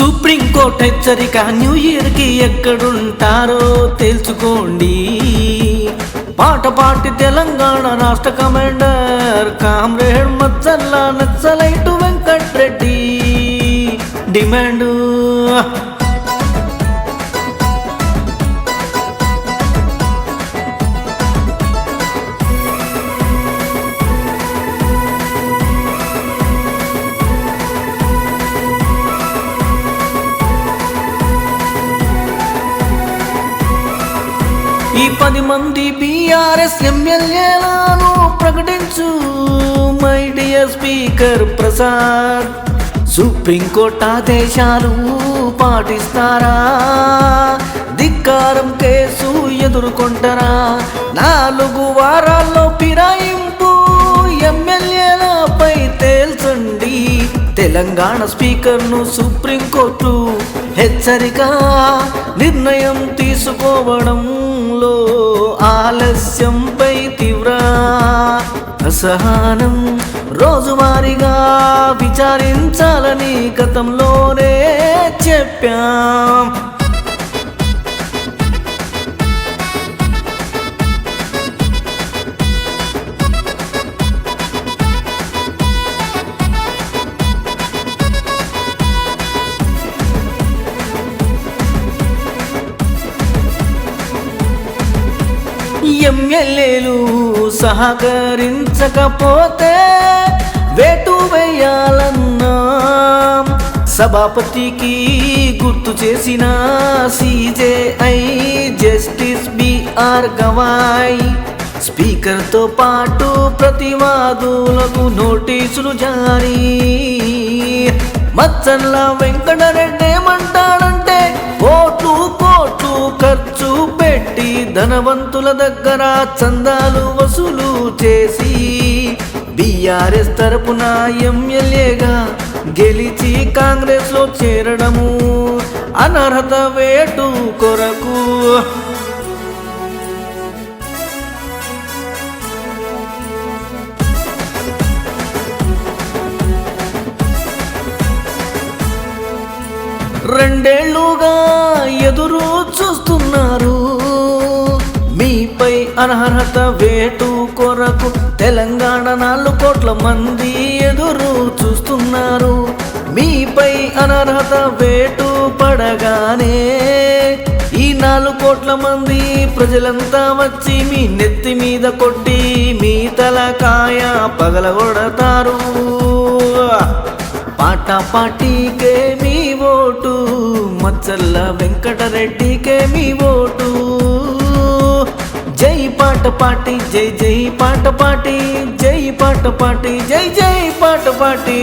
Supreme court హెచ్చరిక new ఇయర్కి ఎక్కడుంటారో తెలుసుకోండి. పాట పాటి తెలంగాణ రాష్ట్ర కమాండర్ కామ్రేడ్ మచ్చల్లా నచ్చలైటు వెంకట్రెడ్డి. డిమాండు. ఈ పది మంది బీఆర్ఎస్ ఎమ్మెల్యేలను ప్రకటించు my dear speaker Prasad. Supreme court ఆదేశాలు పాటిస్తారా? ధిక్కారం కేసు ఎదుర్కొంటారా? నాలుగు వారాల్లో ఫిరాయింపు ఎమ్మెల్యేలపై తేల్చండి. తెలంగాణ స్పీకర్ను సుప్రీంకోర్టు హెచ్చరిక నిర్ణయం తీసుకోవడం తీసుకోవడంలో ఆలస్యంపై తీవ్ర అసహనం రోజువారీగా విచారించాలని గతంలోనే చెప్పాం. ఎమ్మెల్యేలు సహకరించకపోతే వేటు వేయాలన్నా. సభాపతికి గుర్తు చేసిన సిజేఐ జస్టిస్ బిఆర్ గవాయ్. స్పీకర్తో పాటు ప్రతివాదులకు నోటీసులు జారీ. మచ్చల్ల వెంకటరెడ్డి ధనవంతుల దగ్గర చందాలు వసూలు చేసి బీఆర్ఎస్ తరపున ఎమ్మెల్యేగా గెలిచి కాంగ్రెస్లో చేరడము. అనర్హత వేటు కొరకు. రెండేళ్ళుగా ఎదురు చూస్తున్నారు. పై అనర్హత వేటు కొరకు తెలంగాణ నాలుగు కోట్ల మంది ఎదురు చూస్తున్నారు. మీపై అనర్హత వేటు పడగానే ఈ నాలుగు కోట్ల మంది ప్రజలంతా వచ్చి మీ నెత్తి మీద కొట్టి మీ తలకాయ పగలగొడతారు. పాట పాటికే మీ ఓటు మచ్చల్ల వెంకటరెడ్డికే మీ ఓటు. పాట పాటి జై జై పాట పాటి జై పాట పాటి జై జై పాట పాటి